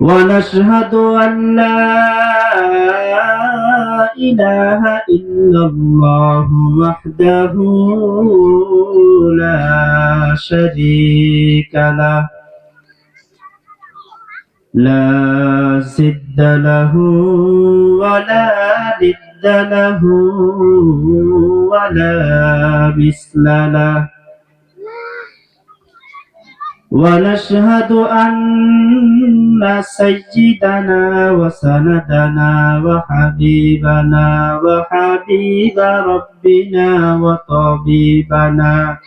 ونشهد أن لا إله إلا الله وحده لا شريك له. لا زد له ولا ند له ولا مثل له. ونشهد أن سيدنا وسندنا وحبيبنا وحبيب ربنا وطبيبنا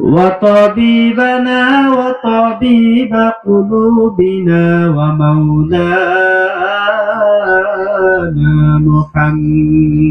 وطبيبنا وطبيب قلوبنا ومولانا محمد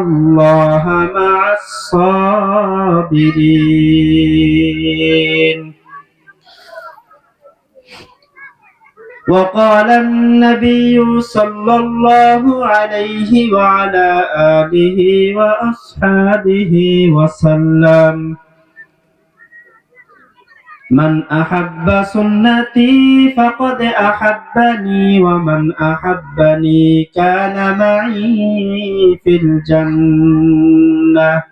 الله مع الصابرين وقال النبي صلى الله عليه وعلى آله وأصحابه وسلم من أحب سنتي فقد أحبني ومن أحبني كان معي في الجنة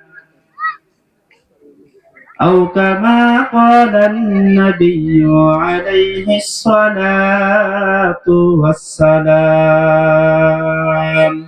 أو كما قال النبي عليه الصلاة والسلام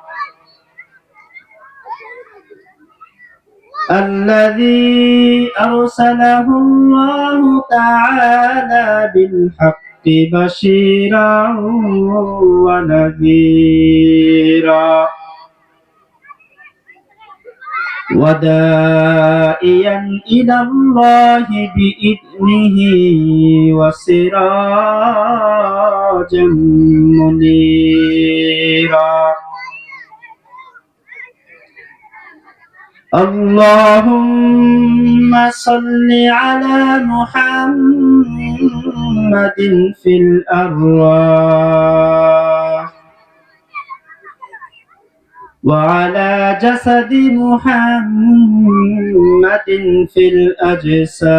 الذي أرسله الله تعالى بالحق بشيرا ونذيرا. ودائيا إلى الله بإذنه وسراجا منيرا. اللهم صل على محمد في الأرواح وعلى جسد محمد في الأجساد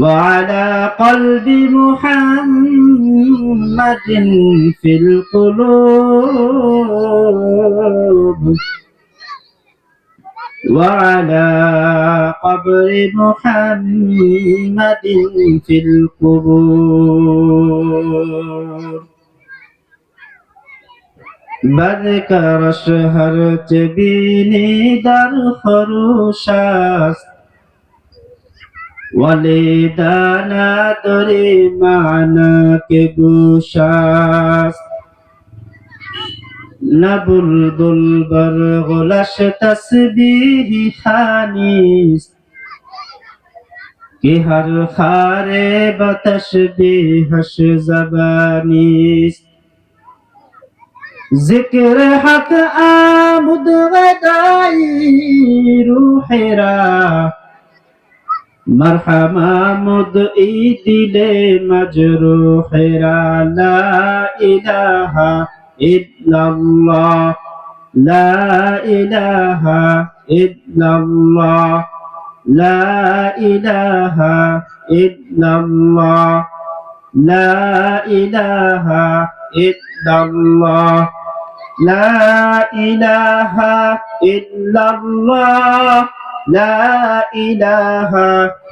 وعلى قلب محمد في القلوب وعلى قبر محمد في القبور بذكر شهر تبيني در ولی دانا دری مانا کے گوشاس نبل دل بر غلش تسبیحی خانیست کہ ہر خارے بتش بیہش زبانیست ذکر حق آمد ودائی روح راہ মারহামা মদ ই দিলে মজরু হেরা লা ইলাহা ইল্লাল্লাহ, লা ইলাহা ইল্লাল্লাহ, লা ইলাহা ইল্লাল্লাহ, লা ইলাহা ইল্লাল্লাহ, লা ইলাহা ইল্লাল্লাহ। لا إله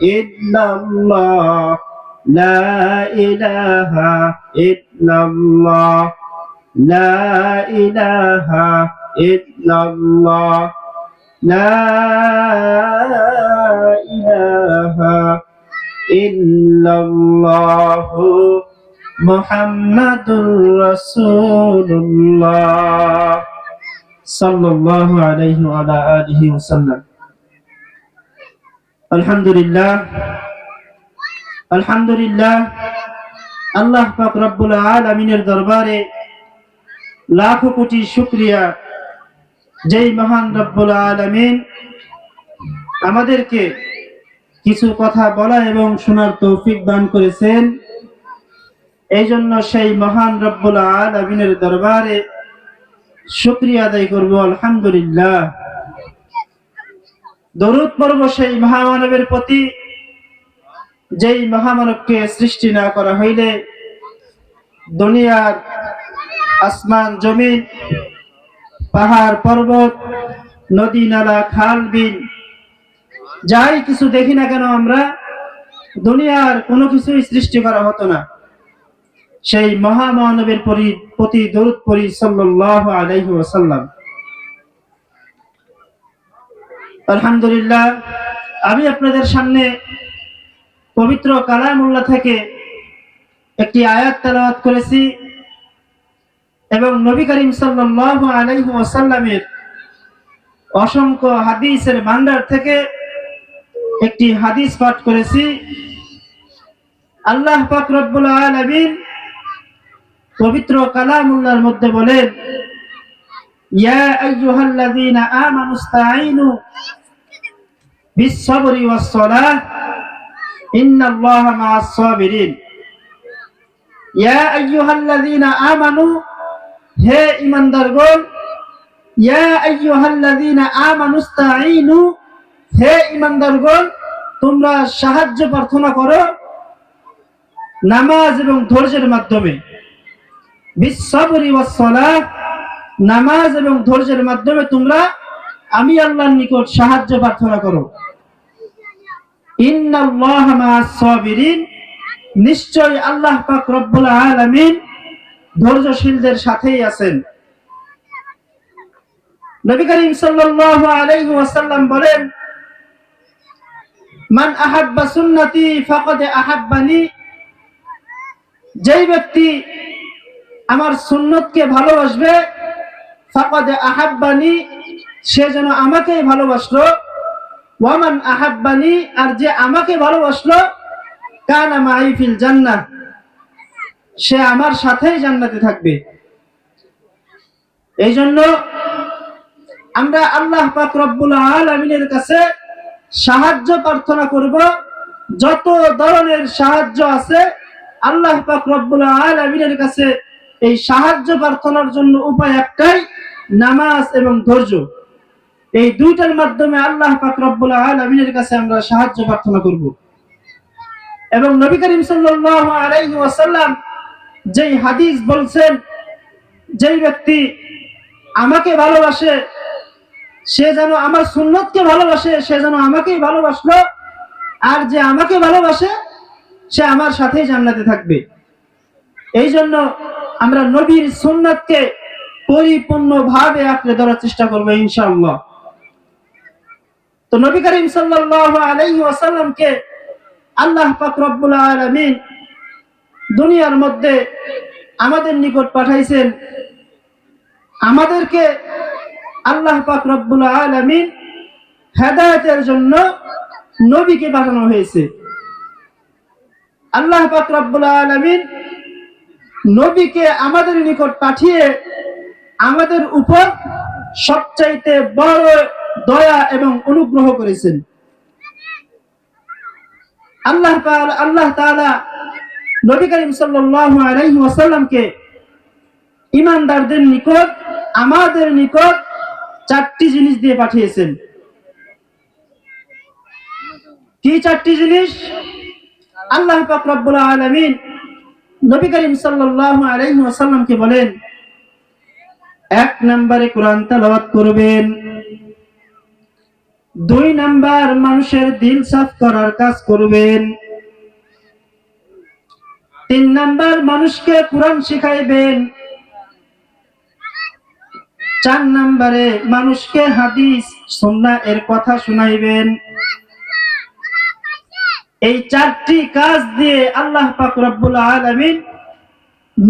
إلا الله لا إله إلا الله لا إله إلا الله لا إله إلا الله لا إله إلا الله محمد رسول الله صلى الله عليه وعلى آله وسلم আলহামদুলিল্লাহ। আলহামদুলিল্লাহ। আল্লাহ পাক রব্বুল আলামিনের দরবারে লাখো কোটি শুকরিয়া। যেই মহান রব্বুল আলামিন আমাদেরকে কিছু কথা বলা এবং শোনার তৌফিক দান করেছেন এই জন্য সেই মহান রব্বুল আলামিনের দরবারে শুকরিয়া আদায় করব। আলহামদুলিল্লাহ। দরুদ পর্ব সেই মহামানবের প্রতি যেই মহামানবকে সৃষ্টি না করা হইলে দুনিয়ার আসমান, জমিন, পাহাড় পর্বত, নদী, নালা, খাল, বিল, যাই কিছু দেখি না কেন আমরা দুনিয়ার কোনো কিছুই সৃষ্টি করা হতো না। সেই মহামানবের প্রতি দরুদ পরি সাল্লাহ আলাইহি ওয়াসাল্লাম। আলহামদুলিল্লাহ, আমি আপনাদের সামনে পবিত্র কালামুল্লাহ থেকে একটি আয়াত তেলাওয়াত করেছি এবং নবী করিম সাল্লাল্লাহু আলাইহি ওয়াসাল্লামের অসংখ্য হাদিসের ভান্ডার থেকে একটি হাদিস পাঠ করেছি। আল্লাহ পাক রব্বুল আলামিন পবিত্র কালামুল্লাহর মধ্যে বলেন يا أيها الذين آمنوا استعينوا بالصبر والصلاة إن الله مع الصابرين يا أيها الذين آمنوا هي إيمان درغول يا أيها الذين آمنوا استعينوا হে ইমানদারগণ তোমরা সাহায্য প্রার্থনা করো নামাজ এবং ধৈর্যের মাধ্যমে বিশ্বরী ওয়াসলা নামাজ এবং ধৈর্যের মাধ্যমে তোমরা আমি আল্লাহর নিকট সাহায্য প্রার্থনা করো। নিশ্চয় আল্লাহ পাক রব্বুল ধৈর্যশীলদের সাথেই আছেন। নবী করিম সাল্লাল্লাহু আলাইহি ওয়াসাল্লাম বলেন, মান আহাব্বা সুন্নতি ফাকাদ আহাব্বানি। যেই ব্যক্তি আমার সুন্নতকে ভালোবাসবে সে যেন ওয়ামান আহাব্বানি, আর যে আমাকে কানা মাইফিল জান্নাত সে আমার সাথেই জান্নাতে থাকবে। এই জন্য আমরা আল্লাহ পাক রব্বুল আলামিনের কাছে সাহায্য প্রার্থনা করব। যত ধরনের সাহায্য আছে, আল্লাহ পাক রব্বুল আলামিনের কাছে এই সাহায্য প্রার্থনার জন্য উপায় একটাই নামাজ এবং ধৈর্য। এই দুইটার মাধ্যমে আল্লাহ পাক আলামিনের কাছে আমরা সাহায্য প্রার্থনা করব। এবং নবী করিম ওয়াসাল্লাম যেই হাদিস বলছেন, যেই ব্যক্তি আমাকে ভালোবাসে, সে যেন আমার সুন্নতকে ভালোবাসে, সে যেন আমাকেই ভালোবাসলো, আর যে আমাকে ভালোবাসে, সে আমার সাথেই জান্নাতে থাকবে। এই জন্য আমরা নবীর সুন্নাতকে পরিপূর্ণভাবে আঁকড়ে ধরার চেষ্টা করব, ইনশাআল্লাহ। তো নবী করিম সাল্লাল্লাহু আলাইহি ওয়াসাল্লামকে আল্লাহ পাক রব্বুল আলামিন দুনিয়ার মধ্যে আমাদের নিকট পাঠাইছেন। আমাদেরকে আল্লাহ পাক রব্বুল আলামিন হেদায়েতের জন্য নবীকে পাঠানো হয়েছে। আল্লাহ পাক রব্বুল আলামিন নবীকে আমাদের নিকট পাঠিয়ে আমাদের উপর সবচাইতে বড় দয়া এবং অনুগ্রহ করেছেন। আল্লাহ আল্লাহ নবী করিম ওয়াসাল্লামকে ইমানদারদের নিকট, আমাদের নিকট চারটি জিনিস দিয়ে পাঠিয়েছেন। কি চারটি জিনিস? আল্লাহ পাক রব্বুল আলামিন নবী করিম আলাইহি ওয়াসাল্লামকে বলেন এক নম্বরে কোরআন তেলাওয়াত করবেন। দুই নাম্বার মানুষের দিল সাফ করার কাজ করবেন। তিন নাম্বার মানুষকে কোরআন শিখাইবেন। চার নাম্বারে মানুষকে হাদিস সন্না এর কথা শুনাইবেন। এই চারটি কাজ দিয়ে আল্লাহ পাক আলামিন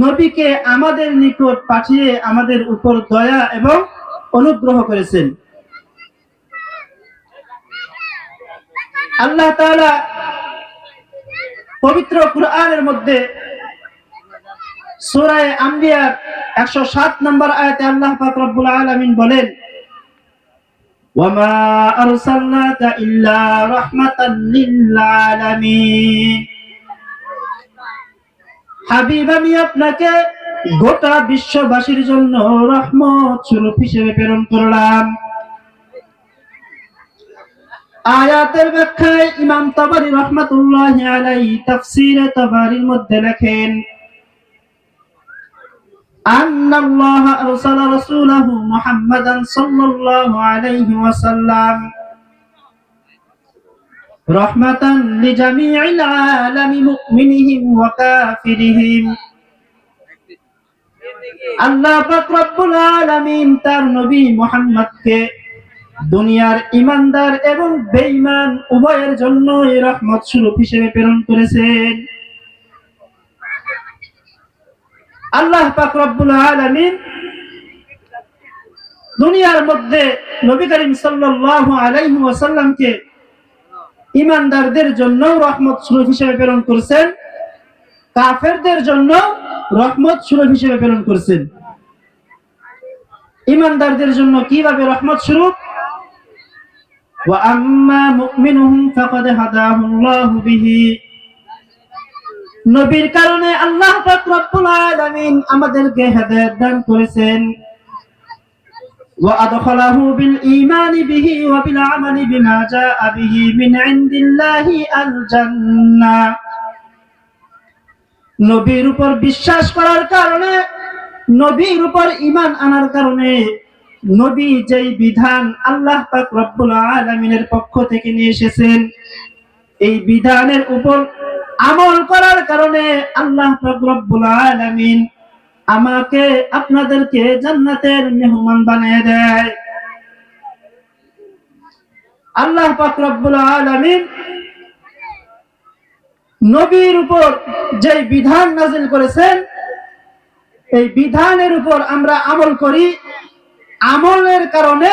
নবীকে আমাদের নিকট পাঠিয়ে আমাদের উপর দয়া এবং অনুগ্রহ করেছেন। আল্লাহ পবিত্র কুরআনের মধ্যে সূরায়ে আম্বিয়ার 107 নম্বর আয়াতে আল্লাহ পাক আলামিন বলেন, ওয়ামা আরসালনাকা ইল্লা রাহমাতাল লিল হাবিব আমি আপনাকে গোটা বিশ্ববাসীর জন্য রহমত স্বরূপ হিসেবে প্রেরণ করলাম আয়াতের ব্যাখ্যায় ইমাম তাবারি রহমাতুল্লাহ আলাইহি তাফসীরে তাবারির মধ্যে লেখেন أن الله أرسل رسوله محمدا صلى الله عليه وسلم رحمة لجميع العالم مؤمنهم وكافرهم আল্লাহ পাক রব্বুল আলামিন তার নবী মুহাম্মদকে দুনিয়ার ইমানদার এবং বেঈমান উভয়ের জন্য এই রহমত স্বরূপ হিসেবে প্রেরণ করেছেন আল্লাহ পাক রব্বুল আলামিন দুনিয়ার মধ্যে নবী করিম সাল্লাল্লাহু আলাইহি ওয়াসাল্লামকে ইমানদারদের জন্য রহমত সুরফ হিসেবে প্রেরণ করছেন। কাফেরদের জন্য রহমত সুরফ হিসেবে প্রেরণ করছেন। ইমানদারদের জন্য কীভাবে রহমত স্বরূপ? নবীর কারণে আল্লাহ আমাদেরকে হেদায়ত দান করেছেন। وأدخله بالإيمان به وبالعمل بما جاء به من عند الله الجنة নবীর উপর বিশ্বাস করার কারণে নবীর উপর ঈমান আনার কারণে নবী যেই বিধান আল্লাহ পাক রব্বুল আলামিনের পক্ষ থেকে নিয়ে এসেছেন এই বিধানের উপর আমল করার কারণে আল্লাহ পাক রব্বুল আলামিন আমাকে আপনাদেরকে জান্নাতের মেহমান বানিয়ে দেয়। আল্লাহ পাক রব্বুল আলামিন নবীর উপর যে বিধান নাজিল করেছেন, এই বিধানের উপর আমরা আমল করি। আমলের কারণে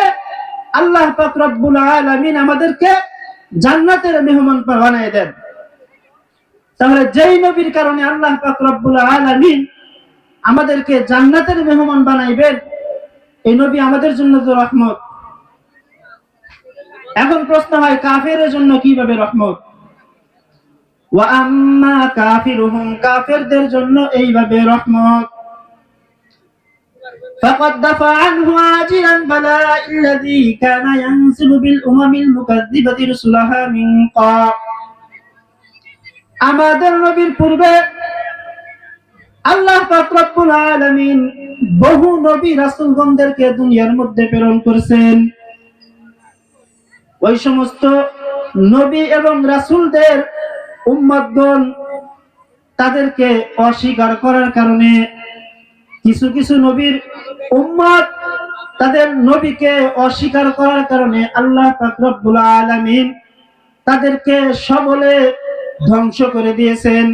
আল্লাহ পাক রব্বুল আলামিন আমাদেরকে জান্নাতের মেহমান বানিয়ে দেন। তাহলে যেই নবীর কারণে আল্লাহ পাক রব্বুল আলামিন আমাদেরকে জান্নাতের মেহমান বানাইবেন এই নবী আমাদের জন্য তো রহমত এখন প্রশ্ন হয় কাফের জন্য কিভাবে রহমত ওয়া আম্মা কাফিরুহুম কাফেরদের জন্য এইভাবে রহমত فقد دفع عنه عاجلا بلاء الذي كان ينزل بالأمم المكذبة رسلها من قبل আমাদের নবীর পূর্বে আল্লাহ রব্বুল বহু নবী রাসূলগণদেরকে দুনিয়ার মধ্যে প্রেরণ করেছেন। ওই সমস্ত নবী এবং রাসূলদের উম্মতগণ তাদেরকে অস্বীকার করার কারণে কিছু কিছু নবীর উম্মত তাদের নবীকে অস্বীকার করার কারণে আল্লাহ রব্বুল আলামিন তাদেরকে সবলে ধ্বংস করে দিয়েছেন।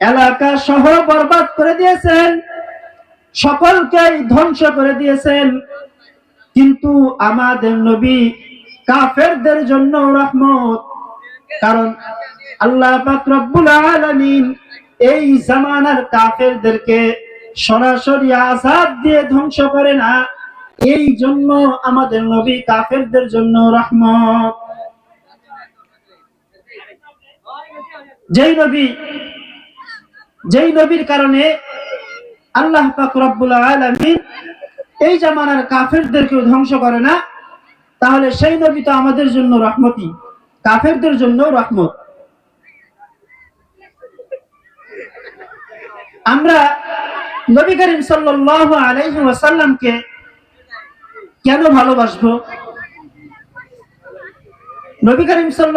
এলাকা সহ বরবাদ করে দিয়েছেন। সকলকেই ধ্বংস করে দিয়েছেন। কিন্তু আমাদের নবী কাফেরদের জন্য রহমত। কারণ আল্লাহ রব্বুল আলামিন এই জামানার কাফেরদেরকে সরাসরি আজাদ দিয়ে ধ্বংস করে না। এই জন্য আমাদের নবী কাফেরদের জন্য রহমত। যেই নবী যেই নবীর কারণে আল্লাহ পাক রব্বুল আলামিন এই জামানার কাফেরদেরকে ধ্বংস করে না, তাহলে সেই নবী তো আমাদের জন্য রহমতি কাফেরদের জন্য রহমত। আমরা নবী করিম সাল্লাল্লাহু আলাইহি ওয়াসাল্লামকে কেন ভালোবাসবো? নবী করিম সাল্লাল্লাহু